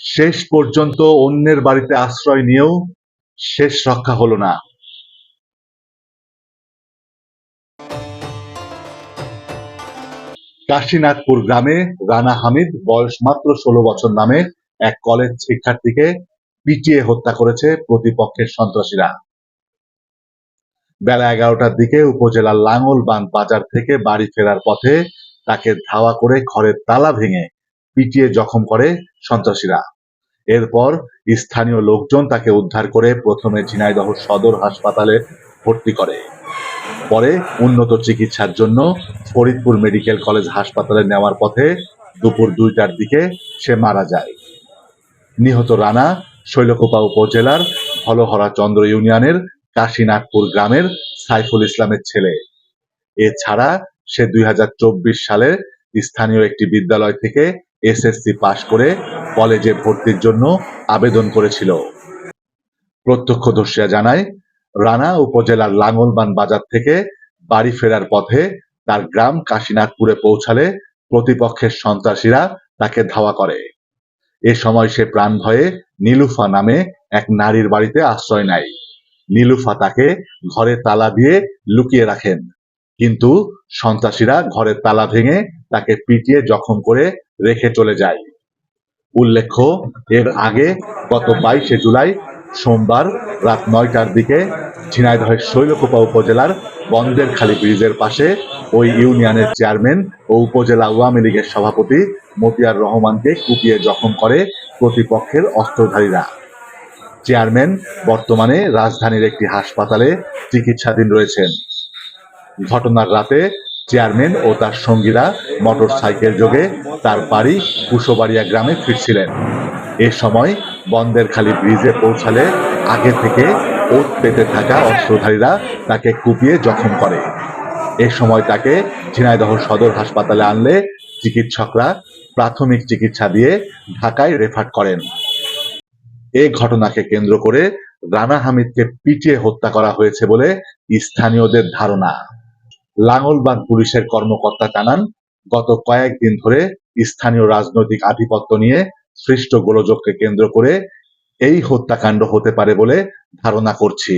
শেষ পর্যন্ত অন্যের বাড়িতে আশ্রয় নিয়েও শেষ রক্ষা হলো না। কাশীনাথপুর গ্রামে রানা হামিদ বয়স মাত্র ষোলো বছর নামে এক কলেজ শিক্ষার্থীকে পিটিয়ে হত্যা করেছে প্রতিপক্ষের সন্ত্রাসীরা। বেলা এগারোটার দিকে উপজেলার লাঙ্গলবান বাজার থেকে বাড়ি ফেরার পথে তাকে ধাওয়া করে ঘরের তালা ভেঙে পিটিয়ে জখম করে সন্ত্রাসীরা। এরপর স্থানীয় লোকজন তাকে উদ্ধার করে প্রথমে ঝিনাইদহ সদর হাসপাতালে ভর্তি করে। পরে উন্নত চিকিৎসার জন্য ফরিদপুর মেডিকেল কলেজ হাসপাতালে নেওয়ার পথে দুপুর দুইটার দিকে সে মারা যায়। নিহত রানা শৈলকুপা উপজেলার হলহরা চন্দ্র ইউনিয়নের কাশীনাথপুর গ্রামের সাইফুল ইসলামের ছেলে। এছাড়া সে দুই সালে স্থানীয় একটি বিদ্যালয় থেকে এসএসসি পাশ করে কলেজে ভর্তির জন্য আবেদন করেছিল। প্রত্যক্ষদর্শীরা জানায়, রানা উপজেলার লাঙ্গলবান বাজার থেকে বাড়ি ফেরার পথে তার গ্রাম কাশীনাথপুরে পৌঁছালে প্রতিপক্ষের সন্ত্রাসীরা তাকে ধাওয়া করে। এ সময় সে প্রাণ ভয়ে নীলুফা নামে এক নারীর বাড়িতে আশ্রয় নেয়। নীলুফা তাকে ঘরে তালা দিয়ে লুকিয়ে রাখেন। কিন্তু সন্ত্রাসীরা ঘরের তালা ভেঙে তাকে পিটিয়ে জখম করে রেখে চলে যায়। উল্লেখ্য, এর আগে গত বাইশে জুলাই সোমবার রাত নয়টার দিকে ঝিনাইদহের শৈলকোপা উপজেলার বন্দেরখালী ব্রিজের পাশে ওই ইউনিয়নের চেয়ারম্যান ও উপজেলা আওয়ামী লীগের সভাপতি মতিয়ার রহমানকে কুপিয়ে জখম করে প্রতিপক্ষের অস্ত্রধারীরা। চেয়ারম্যান বর্তমানে রাজধানীর একটি হাসপাতালে চিকিৎসাধীন রয়েছেন। ঘটনার রাতে চেয়ারম্যান ও তার সঙ্গীরা মোটর সাইকেল যোগে তার বাড়ি কুশোবাড়িয়া গ্রামে ফিরছিলেন। এ সময় বন্দেরখালী ব্রিজে পৌঁছালে আগে থেকে ওত পেতে থাকা অস্ত্রধারীরা তাকে কুপিয়ে জখম করে। এ সময় তাকে ঝিনাইদহ সদর হাসপাতালে আনলে চিকিৎসকরা প্রাথমিক চিকিৎসা দিয়ে ঢাকায় রেফার করেন। এ ঘটনাকে কেন্দ্র করে রানা হামিদকে পিটিয়ে হত্যা করা হয়েছে বলে স্থানীয়দের ধারণা। লাঙ্গলবান পুলিশের কর্মকর্তা জানান, গত কয়েকদিন ধরে স্থানীয় রাজনৈতিক আধিপত্য নিয়ে সৃষ্ট গোলযোগকে কেন্দ্র করে এই হত্যাকাণ্ড হতে পারে বলে ধারণা করছি।